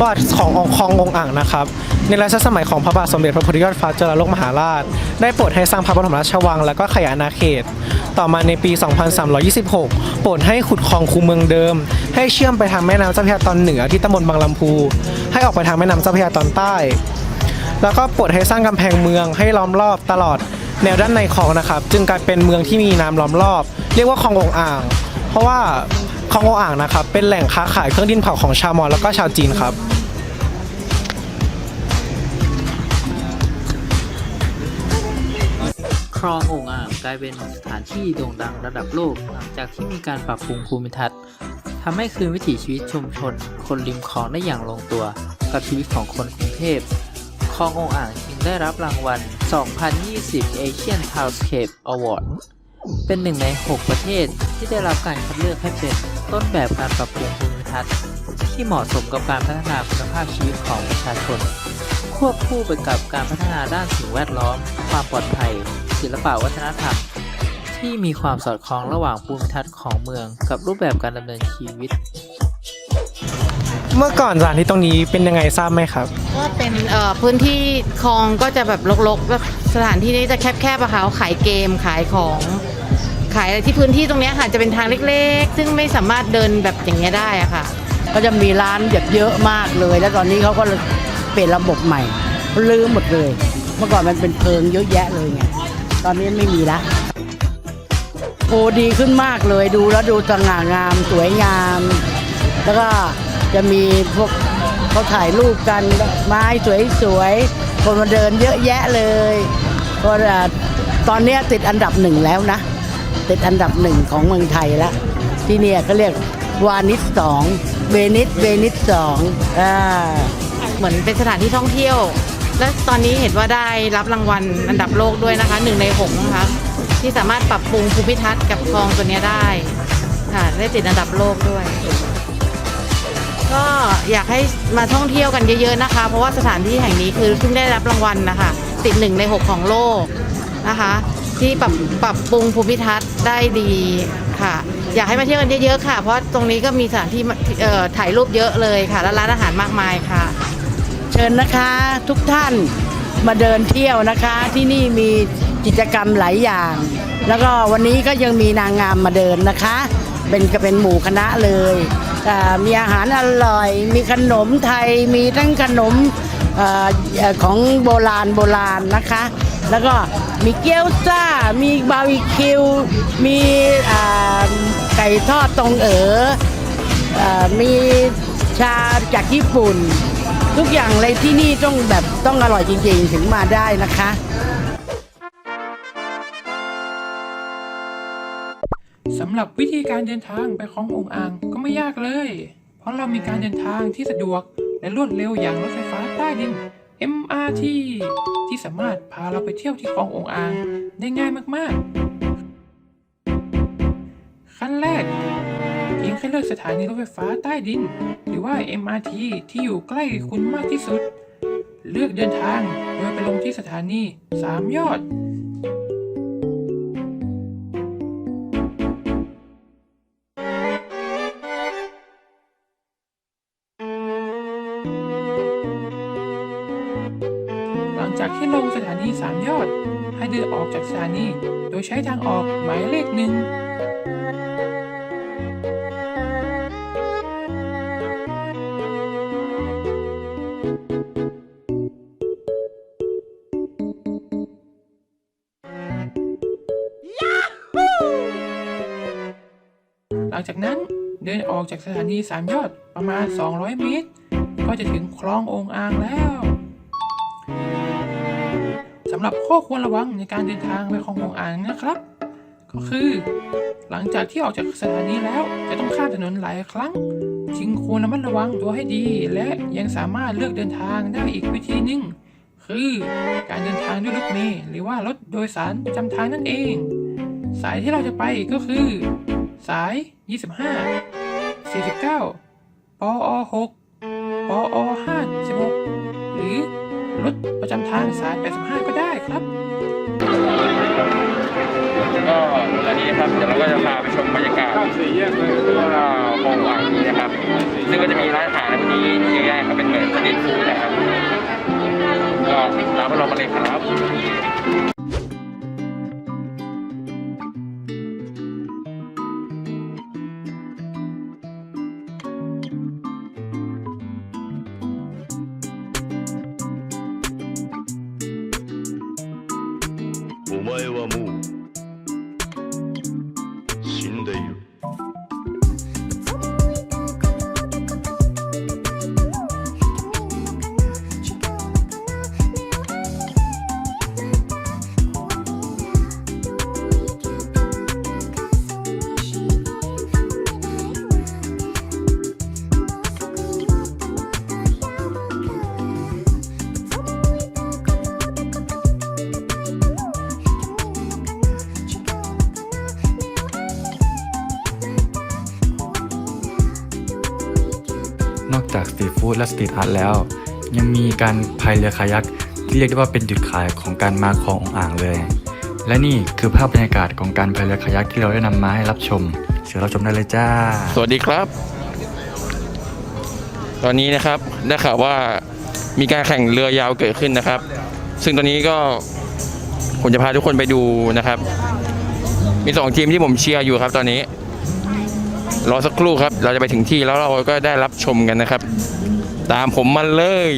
ประวัติขององค์คององค์อ่างนะครับ ในรัชสมัยของพระบาทสมเด็จพระพุทธยอดฟ้าจุฬาโลกมหาราช ได้โปรดให้สร้างพระบรมราชวัง และก็ขยายอาณาเขต ต่อมาในปี 2326 โปรดให้ขุดคลองคูเมืองเดิม ให้เชื่อมไปทางแม่น้ำเจ้าพระยาตอนเหนือที่ตำบลบางลำพู ให้ออกไปทางแม่น้ำเจ้าพระยาตอนใต้ แล้วก็โปรดให้สร้างกำแพงเมืองให้ล้อมรอบตลอดแนวด้านในคลองนะครับ จึงกลายเป็นเมืองที่มีน้ำล้อมรอบ เรียกว่าคลององอ่าง เพราะว่าคลององอ่างนะครับ เป็นแหล่งค้าขายเครื่องดินเผาของชาวมอญแล้วก็ชาวจีนครับ คลองโอ่งอ่างกลายเป็นสถานที่โด่งดังระดับโลก หลังจากที่มีการปรับปรุงภูมิทัศน์ทำให้คืนวิถีชีวิตชุมชน คนริมคลองได้อย่างลงตัว กับชีวิตของคนกรุงเทพคลองโอ่งอ่างจึงได้รับรางวัล 2020 Asian Townscape Award เป็นหนึ่งใน 6 ประเทศที่ได้รับการคัดเลือกให้เป็นต้นแบบการปรับปรุงภูมิทัศน์ ที่เหมาะสมกับการพัฒนาคุณภาพชีวิตของประชาชน ควบคู่ไปกับการพัฒนาด้านสิ่งแวดล้อม ความปลอดภัย ศิลปะวัฒนธรรม ที่มีความสอดคล้องระหว่างภูมิทัศน์ของเมืองกับรูปแบบการดำเนินชีวิต เมื่อก่อนสถานที่ตรงนี้เป็นยังไงทราบไหมครับ ก็เป็นเอ่อพื้นที่คลองก็จะแบบรกๆแบบสถานที่นี้จะแคบๆอะค่ะเขาขายเกมขายของขายอะไรที่พื้นที่ตรงเนี้ยค่ะจะเป็นทางเล็กๆ ซึ่งไม่สามารถเดินแบบอย่างเงี้ยได้อะค่ะ ก็จะมีร้านแบบเยอะมากเลย แล้วตอนนี้เขาก็เปลี่ยนระบบใหม่ ลืมหมดเลย เมื่อก่อนมันเป็นเพิงเยอะแยะเลยไง ตอนนี้ไม่มีละโอ้ดีขึ้นมากเลยดูแล้วดูสง่างามสวยงาม แล้วก็จะมีพวกเขาถ่ายรูปกันไม้สวยๆคนมาเดินเยอะแยะเลยก็ตอนนี้ติดอันดับหนึ่งแล้วนะ ติดอันดับหนึ่งของเมืองไทยแล้วที่เนี่ยก็เรียกวานิสสองเวนิสเวนิสสองอ่าเหมือนเป็นสถานที่ท่องเที่ยว และตอนนี้เห็นว่าได้รับรางวัลอันดับโลกด้วยนะคะหนึ่งในหกนะคะที่สามารถปรับปรุงภูมิทัศน์กับคลองตัวนี้ได้ค่ะได้ติดอันดับโลกด้วย ก็อยากให้มาท่องเที่ยวกันเยอะๆนะคะ เพราะว่าสถานที่แห่งนี้คือเพิ่งได้รับรางวัลนะคะติดหนึ่งในหกของโลกนะคะ ที่ปรับปรับปรุงภูมิทัศน์ได้ดีค่ะ อยากให้มาเที่ยวกันเยอะๆค่ะ เพราะตรงนี้ก็มีสถานที่เอ่อถ่ายรูปเยอะเลยค่ะ และร้านอาหารมากมายค่ะ ชิญนะคะ ทุกท่านมาเดินเที่ยวนะคะ ที่นี่มีกิจกรรมหลายอย่าง แล้วก็วันนี้ก็ยังมีนางงามมาเดินนะคะ เป็นก็เป็นหมู่คณะเลยอ่มีอาหารอร่อย มีขนมไทย มีทั้งขนมออของโบราณโบราณนะคะ แล้วก็มีเกี๊ยวซ่า มีบาร์บีคิว มีไก่ทอดตรงเอ๋อเอ่อมีชาจากญี่ปุ่น ทุกอย่างเลยที่นี่ต้องแบบต้องอร่อยจริงๆ ถึงมาได้นะคะสำหรับวิธีการเดินทางไปคลององอ่างก็ไม่ยากเลย เพราะเรามีการเดินทางที่สะดวกและรวดเร็วอย่างรถไฟฟ้าใต้ดิน MRT ที่สามารถพาเราไปเที่ยวที่คลององอ่างได้ง่ายมากๆ ขั้นแรก เพียงแค่เลือกสถานีรถไฟฟ้าใต้ดิน หรือว่า MRT ที่อยู่ใกล้คุณมากที่สุด เลือกเดินทางโดยไปลงที่สถานีสามยอด หลังจากที่ลงสถานีสามยอด ให้เดินออกจากสถานีโดยใช้ทางออกหมายเลขหนึ่ง ลังจากนั้นเดินออกจากสถานีสามยอดประมาณ 200 เมตร ก็จะถึงคลององอ่างแล้วสำหรับข้อควรระวังในการเดินทางไปคลององอ่างนะครับ ก็คือ หลังจากที่ออกจากสถานีแล้วจะต้องข้ามถนนหลายครั้ง จึงควรระมัดระวังตัวให้ดี และยังสามารถเลือกเดินทางได้อีกวิธีหนึ่งคือการเดินทางด้วยรถเมล์หรือว่ารถโดยสารประจำทางนั่นเอง สายที่เราจะไปก็คือ สาย 25 49ปอ6ปอ56หรือรถประจำทางสาย 85 ก็ได้ครับก็ตอนนี้ครับเดี๋ยวเราก็จะพาไปชมบรรยากาศอ่าคลองอ่างนี้นะครับ จากสตรีทฟู้ดและสตรีทอาร์ตแล้ว ยังมีการพายเรือคายักที่เรียกได้ว่าเป็นจุดขายของการมาคลององอ่างเลย และนี่คือภาพบรรยากาศของการพายเรือคายักที่เราได้นำมาให้รับชมเชิญรับชมได้เลยจ้า สวัสดีครับ ตอนนี้นะครับได้ข่าวว่ามีการแข่งเรือยาวเกิดขึ้นนะครับ ซึ่งตอนนี้ก็ผมจะพาทุกคนไปดูนะครับ มีสองทีมที่ผมเชียร์อยู่ครับตอนนี้ รอสักครู่ครับ เราจะไปถึงที่แล้วเราก็ได้รับชมกันนะครับ ตามผมมาเลย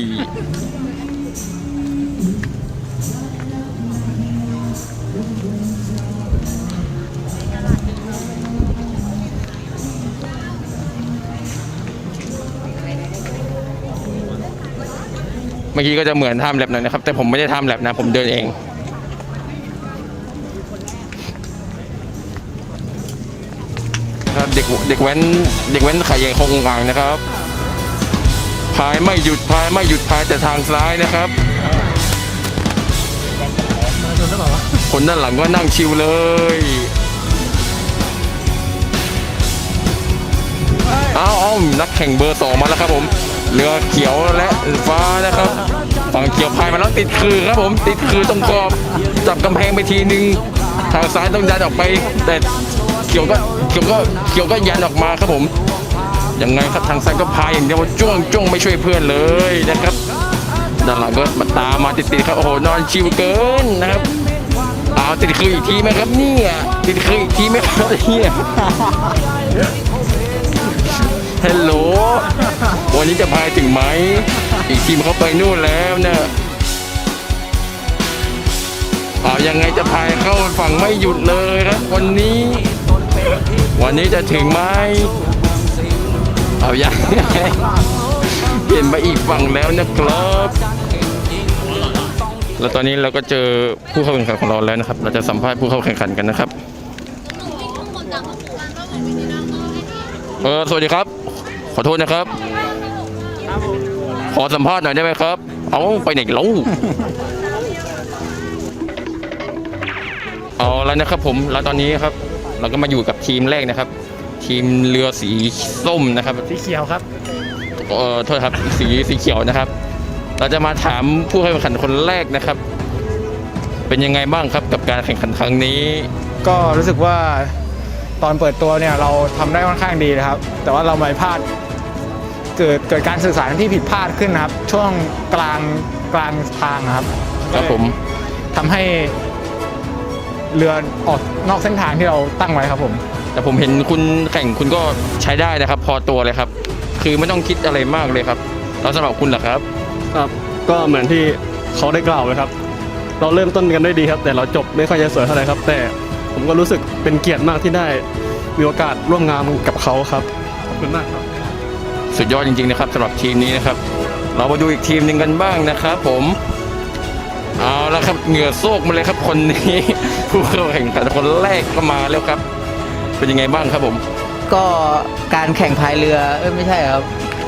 เมื่อกี้ก็จะเหมือนทำแลบหน่อยนะครับ แต่ผมไม่ได้ทำแลบนะ ผมเดินเอง ครับเด็กเด็กแว้นเด็กแว้นขายใหญ่คงอ่างนะครับพายไม่หยุดพายไม่หยุดพายแต่ทางซ้ายนะครับ คนด้านหลังก็นั่งชิวเลยเอาเอานักแข่งเบอร์สองมาแล้วครับผมเรือเขียวและฟ้านะครับฝั่งเขียวพายมาแล้วติดคือครับผมติดคือตรงกรอบจับกำแพงไปทีนึง ทางซ้ายต้องยันออกไปแต่ เขียวก็เขียวก็เขียวก็ยันออกมาครับผมยังไงครับทางซ้ายก็พายอย่างเดียวจ้วงจ้วงไม่ช่วยเพื่อนเลยนะครับด้านหลังก็มาตามมาติดๆครับโอ้โหนอนชิวเกินนะครับเอาติดคืออีกทีไหมครับเนี่ยติดคืออีกทีไหมครับเนี่ยฮัลโหลวันนี้จะพายถึงไหมอีกทีมเขาไปนู่นแล้วนะเอายังไงจะพายเข้าฝั่งไม่หยุดเลยครับวันนี้ วันนี้จะถึงไหมเอาอยังไงเปลี่ยนมาอีกฝั่งแล้วนะครับ แล้วตอนนี้เราก็เจอผู้เข้าแข่งขันของเราแล้วนะครับ เราจะสัมภาษณ์ผู้เข้าแข่งขันกันนะครับ เออ สวัสดีครับ ขอโทษนะครับ ขอสัมภาษณ์หน่อยได้ไหมครับ เอาไปไหนแล้วเอาแล้วนะครับผม แล้วตอนนี้ครับ เราก็มาอยู่กับทีมแรกนะครับ ทีมเรือสีส้มนะครับสีเขียวครับเออโทษครับสีสีเขียวนะครับ เราจะมาถามผู้เข้าแข่งขันคนแรกนะครับ เป็นยังไงบ้างครับกับการแข่งขันครั้งนี้ ก็รู้สึกว่าตอนเปิดตัวเนี่ยเราทำได้ค่อนข้างดีนะครับ แต่ว่าเราไม่พลาดเกิดเกิดการสื่อสารที่ผิดพลาดขึ้นนะครับ ช่วงกลางกลางทางนะครับครับผม ทำให้ เรือออกนอกเส้นทางที่เราตั้งไว้ครับผม แต่ผมเห็นคุณแข่งคุณก็ใช้ได้นะครับ พอตัวเลยครับ คือไม่ต้องคิดอะไรมากเลยครับแล้วสำหรับคุณล่ะครับ ครับ ก็เหมือนที่เขาได้กล่าวเลยครับ เราเริ่มต้นกันได้ดีครับ แต่เราจบไม่ค่อยจะสวยเท่าไหร่ครับ แต่ผมก็รู้สึกเป็นเกียรติมากที่ได้มีโอกาสร่วมงานกับเขาครับขอบคุณมากครับ สุดยอดจริงๆนะครับสำหรับทีมนี้นะครับ เรามาดูอีกทีมหนึ่งกันบ้างนะครับผม เอาละครับเหงื่อโซกมาเลยครับคนนี้ผู้เข้าแข่งขันคนแรกก็มาแล้วครับ เป็นยังไงบ้างครับผม ก็การแข่งพายเรือเอ้ยไม่ใช่ครับ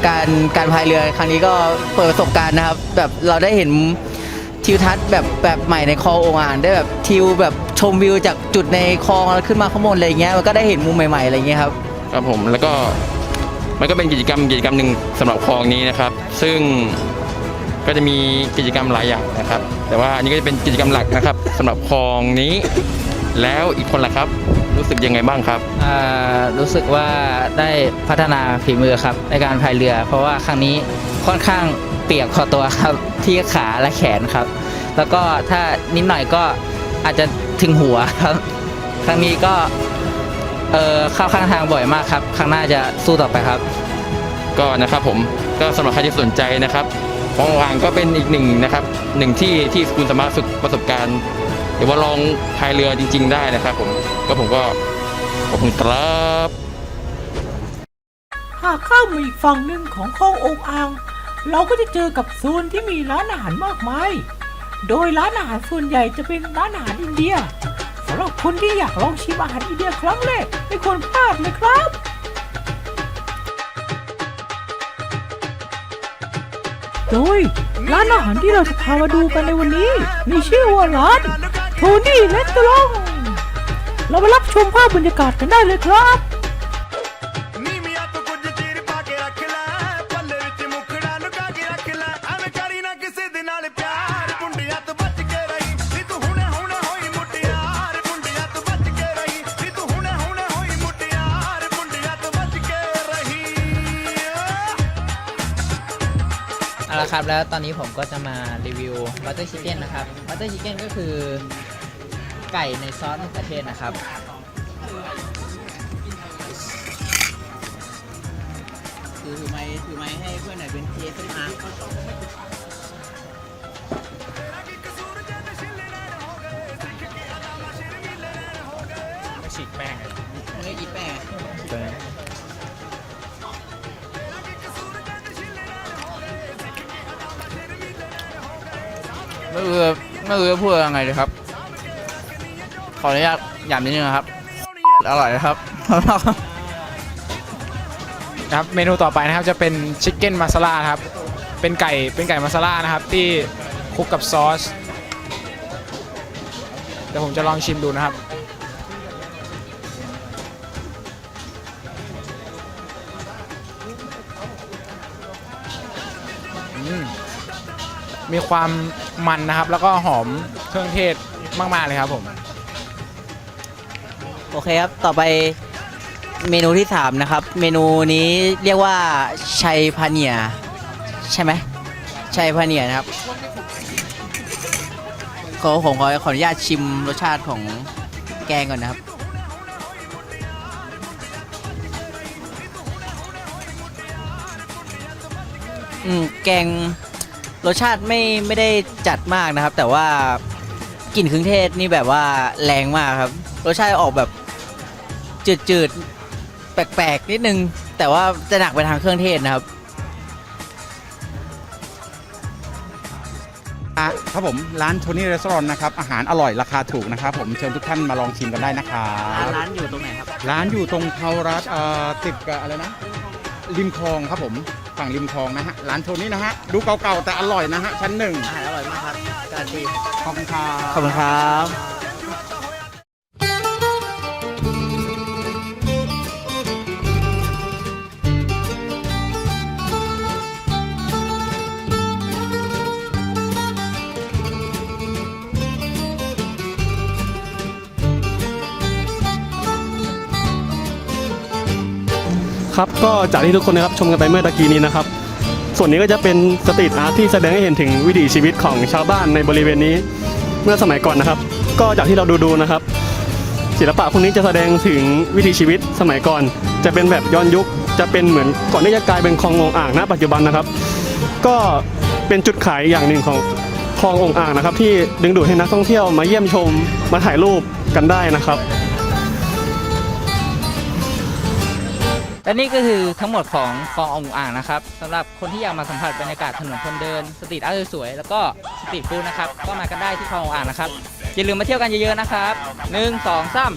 การการพายเรือครั้งนี้ก็เปิดประสบการณ์นะครับ แบบเราได้เห็นทิวทัศน์แบบแบบใหม่ในคลององอ่างได้แบบทิวแบบชมวิวจากจุดในคลองแล้วขึ้นมาข้างบนอะไรเงี้ยมันก็ได้เห็นมุมใหม่ๆอะไรเงี้ยครับ ครับผมแล้วก็มันก็เป็นกิจกรรมกิจกรรมหนึ่งสำหรับคลองนี้นะครับ ซึ่ง ก็จะมีกิจกรรมหลายอย่างนะครับ แต่ว่าอันนี้ก็จะเป็นกิจกรรมหลักนะครับสำหรับคลองนี้ แล้วอีกคนล่ะครับ รู้สึกยังไงบ้างครับอ่ารู้สึกว่าได้พัฒนาฝีมือครับในการพายเรือ เพราะว่าครั้งนี้ค่อนข้างเปียกพอตัวครับที่ขาและแขนครับ แล้วก็ถ้านิดหน่อยก็อาจจะถึงหัวครับ ครั้งนี้ก็เออเข้าข้างทางบ่อยมากครับครั้งหน้าจะสู้ต่อไปครับ ก็นะครับผมก็สำหรับใครที่สนใจนะครับ คลองอ่างก็เป็นอีกหนึ่งนะครับหนึ่งที่ที่คุณสามารถฝึกประสบการณ์หรือว่าลองพายเรือจริง ๆ ได้นะครับผมก็ผมก็ขอบคุณครับหากข้ามมาอีกฝั่งหนึ่งของคลององอ่าง เราก็จะเจอกับโซนที่มีร้านอาหารมากมาย โดยร้านอาหารส่วนใหญ่จะเป็นร้านอาหารอินเดียสำหรับคนที่อยากลองชิมอาหารอินเดียครั้งแรกไม่ควรพลาดเลยครับ โดยร้านอาหารที่เราจะพามาดูกันในวันนี้ มีชื่อว่าร้านโทนี่เลสตอรองเรามารับชมภาพบรรยากาศกันได้เลยครับ ครับแล้วตอนนี้ผมก็จะมารีวิวบัตเตอร์ชิคเก้นนะครับบัตเตอร์ชิคเก้นก็คือไก่ในซอสมะเขือเทศนะครับ ถือไม้ถือไม้ให้เพื่อนหน่อยเป็นเทสมา ไม่รู้จะพูดยังไงเลยครับ ขออนุญาตหยามนิดนึงนะครับ อร่อยนะครับครับเมนูต่อไปนะครับจะเป็นชิคเก้นมาซาลาครับเป็นไก่เป็นไก่มาซาลานะครับที่คลุกกับซอสเดี๋ยวผมจะลองชิมดูนะครับ มีความมันนะครับ แล้วก็หอมเครื่องเทศมากๆเลยครับผม โอเคครับ ต่อไปเมนูที่ 3 นะครับ เมนูนี้เรียกว่าชัยพาเนีย ใช่ไหมชัยพาเนียนะครับขอผมขอขออนุญาตชิมรสชาติของแกงก่อนนะครับ อืมแกง รสชาติไม่ไม่ได้จัดมากนะครับ แต่ว่ากลิ่นเครื่องเทศนี่แบบว่าแรงมากครับ รสชาติออกแบบจืดๆ แปลกๆ นิดนึง แต่ว่าจะหนักไปทางเครื่องเทศนะครับอะครับผมร้านโทนี่รีสอร์ทนะครับ อาหารอร่อยราคาถูกนะครับ ผมเชิญทุกท่านมาลองชิมกันได้นะครับ ร้านอยู่ตรงไหนครับ ร้านอยู่ตรงเทารัฐเอ่อติดกับอะไรนะ ริมคลองครับผม ฝั่งริมคลองนะฮะ ร้านโทนี่นะฮะ ดูเก่าๆแต่อร่อยนะฮะ ชั้นหนึ่งอาหารอร่อยมากครับ การันตีขอบคุณครับ ขอบคุณครับ ครับก็จากที่ทุกคนนะครับชมกันไปเมื่อตะกี้นี้นะครับ ส่วนนี้ก็จะเป็นสตรีทอาร์ตที่แสดงให้เห็นถึงวิถีชีวิตของชาวบ้านในบริเวณนี้ เมื่อสมัยก่อนนะครับ ก็จากที่เราดูดูๆนะครับ ศิลปะพวกนี้จะแสดงถึงวิถีชีวิตสมัยก่อน จะเป็นแบบย้อนยุคจะเป็นเหมือนก่อนที่จะกลายเป็นคลององอ่างณปัจจุบันนะครับ ก็เป็นจุดขายอย่างหนึ่งของคลององอ่างนะครับ ที่ดึงดูดให้นักท่องเที่ยวมาเยี่ยมชมมาถ่ายรูปกันได้นะครับ และนี่ก็คือทั้งหมดของคลององอ่างนะครับสำหรับคนที่อยากมาสัมผัสบรรยากาศถนนคนเดินสตรีทอาร์ตสวยๆแล้วก็สตรีทฟู้ดนะครับก็มากันได้ที่คลององอ่างนะครับอย่าลืมมาเที่ยวกันเยอะๆนะครับหนึ่งสองสาม